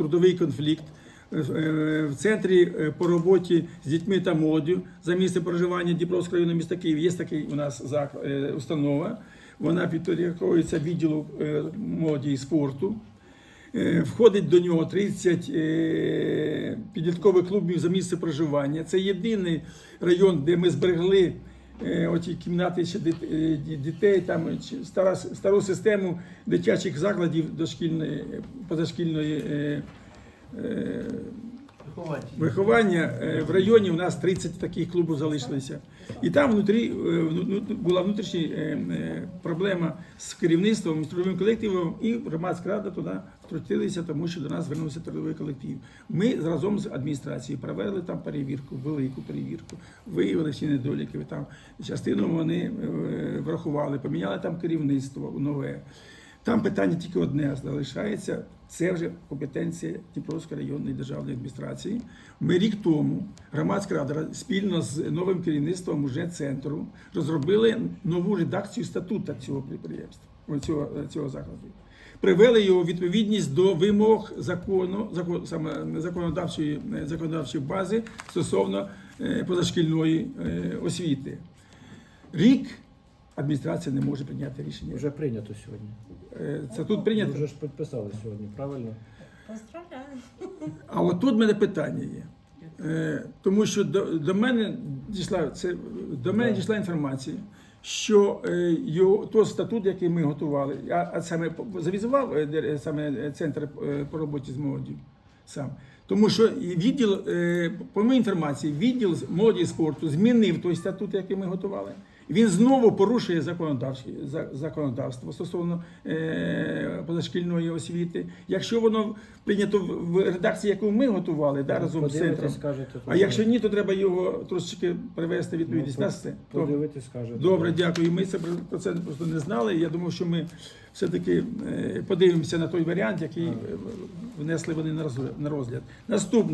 трудовий конфлікт. Е, е, В центрі е, по роботі з дітьми та молоддю за місце проживання Дніпровського району міста Київ є такий у нас установа. Вона підпорядковується відділу молоді і спорту. Входить до нього 30 е, підліткових клубів за місце проживання. Це єдиний район, де ми зберегли е, оті кімнати ще е, дітей, там е, чи стара, стару систему дитячих закладів дошкільної, е, позашкільної. Виховання е, в районі у нас 30 таких клубів залишилося. І там внутрі е, була внутрішня е, проблема з керівництвом, з трудовим колективом, і громадська рада туди втрутилися, тому що до нас звернувся трудовий колектив. Ми разом з адміністрацією провели там перевірку, велику перевірку, виявили всі недоліки. Там частину вони врахували, поміняли там керівництво нове. Там питання тільки одне залишається. Це вже компетенція Дніпровської районної державної адміністрації. Ми рік тому громадська рада спільно з новим керівництвом уже центру розробили нову редакцію статуту цього підприємства, цього, цього закладу. Привели його відповідність до вимог закону, закон, саме законодавчої, законодавчої бази стосовно е, позашкільної е, освіти. Рік адміністрація не може прийняти рішення. Вже прийнято сьогодні. Е, Це тут прийнято. Ви вже ж підписали сьогодні, правильно? Поздравляю. А от тут в мене питання є. Е, тому що до, до мене дійшла це до мене дійшла інформація, що е, його то статут, який ми готували, а, а саме завізував саме центр по роботі з молоддю сам. Тому що відділ, е, по моїй інформації, відділ молоді і спорту змінив той статут, який ми готували. Він знову порушує законодавство стосовно е, позашкільної освіти. Якщо воно прийнято в- редакції, яку ми готували, да, разом з центром. скажете. А якщо ні, то треба його трошечки привести відповідність. Ну, Нас це. Подивитись, скажете. Добре, дякую. Ми це про це просто не знали. Я думав, що ми все-таки е, подивимося на той варіант, який внесли вони на розгляд- на розгляд. Наступне.